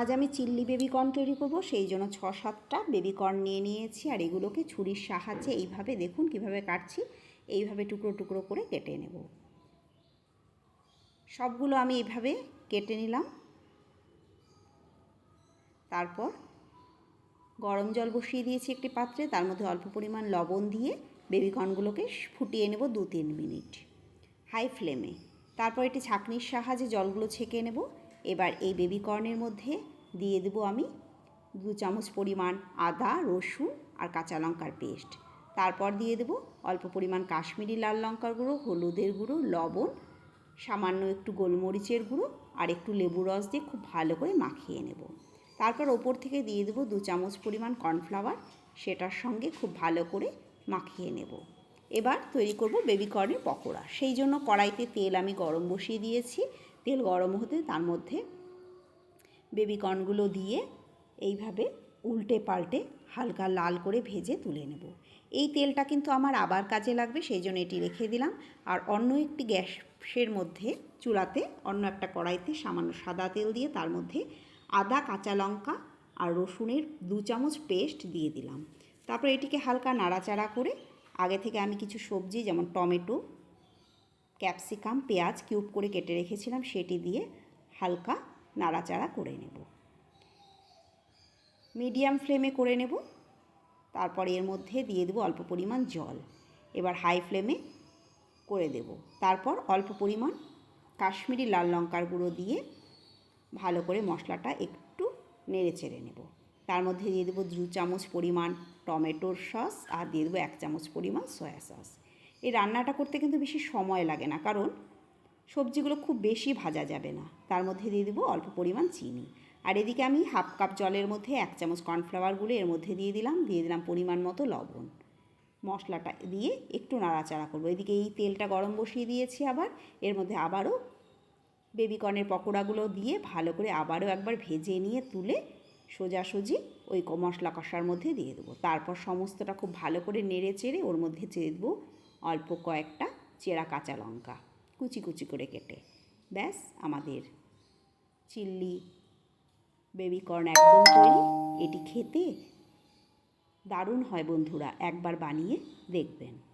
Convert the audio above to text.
আজ আমি চিল্লি বেবিকর্ন তৈরি করব, সেই জন্য ছ সাতটা বেবিকর্ন নিয়ে নিয়েছি আর এগুলোকে ছুরির সাহায্যে এইভাবে দেখুন কীভাবে কাটছি, এইভাবে টুকরো টুকরো করে কেটে নেব। সবগুলো আমি এইভাবে কেটে নিলাম। তারপর গরম জল বসিয়ে দিয়েছি একটি পাত্রে, তার মধ্যে অল্প পরিমাণ লবণ দিয়ে বেবিকর্নগুলোকে ফুটিয়ে নেব দু তিন মিনিট হাই ফ্লেমে। তারপর এটি ছাঁকনির সাহায্যে জলগুলো ছেঁকে নেব। এবার এই বেবিকর্নের মধ্যে দিয়ে দেবো আমি দু চামচ পরিমাণ আদা, রসুন আর কাঁচা লঙ্কার পেস্ট তারপর দিয়ে দেবো অল্প পরিমাণ কাশ্মীরি লাল লঙ্কার গুঁড়ো, হলুদের গুঁড়ো, লবণ, সামান্য একটু গোলমরিচের গুঁড়ো আর একটু লেবু রস দিয়ে খুব ভালো করে মাখিয়ে নেব। তারপর ওপর থেকে দিয়ে দেবো দু চামচ পরিমাণ কর্নফ্লাওয়ার সেটার সঙ্গে খুব ভালো করে মাখিয়ে নেব। এবার তৈরি করব বেবিকর্নের পকোড়া। সেই জন্য কড়াইতে তেল আমি গরম বসিয়ে দিয়েছি। তেল গরম হতে তার মধ্যে বেবিকর্নগুলো দিয়ে এইভাবে উল্টে পাল্টে হালকা লাল করে ভেজে তুলে নেব। এই তেলটা কিন্তু আমার আবার কাজে লাগবে, সেই জন্য এটি রেখে দিলাম। আর অন্য একটি গ্যাসের মধ্যে চুলাতে অন্য একটা কড়াইতে সামান্য সাদা তেল দিয়ে তার মধ্যে আদা, কাঁচা লঙ্কা আর রসুনের দু চামচ পেস্ট দিয়ে দিলাম। তারপর এটিকে হালকা নাড়াচাড়া করে আগে থেকে আমি কিছু সবজি, যেমন টমেটো ক্যাপসিকাম, পেঁয়াজ কিউব করে কেটে রেখেছিলাম, সেটি দিয়ে হালকা নাড়াচাড়া করে নেব। মিডিয়াম ফ্লেমে করে নেব। তারপর এর মধ্যে দিয়ে দেবো অল্প পরিমাণ জল। এবার হাই ফ্লেমে করে দেব। তারপর অল্প পরিমাণ কাশ্মীরি লাল লঙ্কার গুঁড়ো দিয়ে ভালো করে মশলাটা একটু নেড়ে চেড়ে নেব। তার মধ্যে দিয়ে দেবো দু চামচ পরিমাণ টমেটোর সস আর দিয়ে দেবো এক চামচ পরিমাণ সয়া সস। এই রান্নাটা করতে কিন্তু বেশি সময় লাগে না, কারণ সবজিগুলো খুব বেশি ভাজা যাবে না। তার মধ্যে দিয়ে দেবো অল্প পরিমাণ চিনি। আর এদিকে আমি হাফ কাপ জলের মধ্যে এক চামচ কর্নফ্লাওয়ারগুলো এর মধ্যে দিয়ে দিলাম দিয়ে দিলাম পরিমাণ মতো লবণ। মশলাটা দিয়ে একটু নাড়াচাড়া করব। এদিকে এই তেলটা গরম বসিয়ে দিয়েছি আবার, এর মধ্যে আবারও বেবিকর্নের পকোড়াগুলো দিয়ে ভালো করে আবারও একবার ভেজে নিয়ে তুলে সোজাসুজি ওই মশলা কষার মধ্যে দিয়ে দেবো। তারপর সমস্তটা খুব ভালো করে নেড়ে চেড়ে ওর মধ্যে চেয়ে দেবো অল্প কয়েকটা চেরা কাঁচা লঙ্কা কুচি কুচি করে কেটে। ব্যাস, আমাদের চিল্লি বেবিকর্ন একদম তৈরি। এটি খেতে দারুণ হয় বন্ধুরা, একবার বানিয়ে দেখবেন।